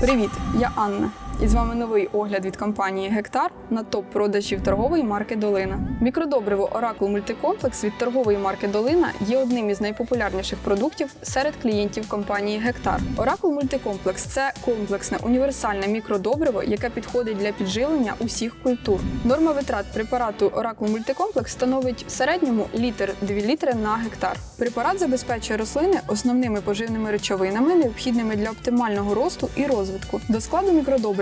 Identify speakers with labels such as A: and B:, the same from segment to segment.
A: Привіт, я Анна. І з вами новий огляд від компанії Гектар на топ продажів торгової марки Долина. Мікродобриво Оракул Мультикомплекс від торгової марки Долина є одним із найпопулярніших продуктів серед клієнтів компанії Гектар. Оракул Мультикомплекс це комплексне універсальне мікродобриво, яке підходить для підживлення усіх культур. Норма витрат препарату Оракул Мультикомплекс становить в середньому літр 2 літри на гектар. Препарат забезпечує рослини основними поживними речовинами, необхідними для оптимального росту і розвитку. До складу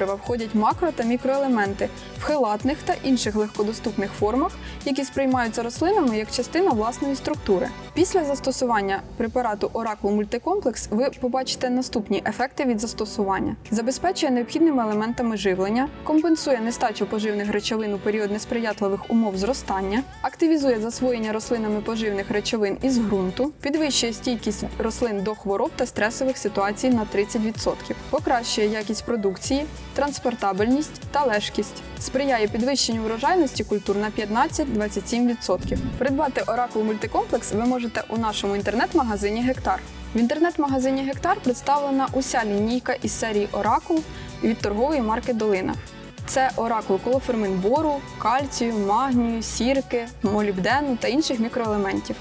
A: мікродобрива входять макро та мікроелементи в хелатних та інших легкодоступних формах, які сприймаються рослинами як частина власної структури. Після застосування препарату Оракул Мультикомплекс ви побачите наступні ефекти від застосування: забезпечує необхідними елементами живлення, компенсує нестачу поживних речовин у період несприятливих умов зростання, активізує засвоєння рослинами поживних речовин із ґрунту, підвищує стійкість рослин до хвороб та стресових ситуацій на 30%, покращує якість продукції, транспортабельність та лежкість, сприяє підвищенню врожайності культур на 15-27%. Придбати Оракул Мультикомплекс ви можете у нашому інтернет-магазині Гектар. В інтернет-магазині Гектар представлена уся лінійка із серії Оракул від торгової марки Долина. Це оракул колофермин бору, кальцію, магнію, сірки, молібдену та інших мікроелементів.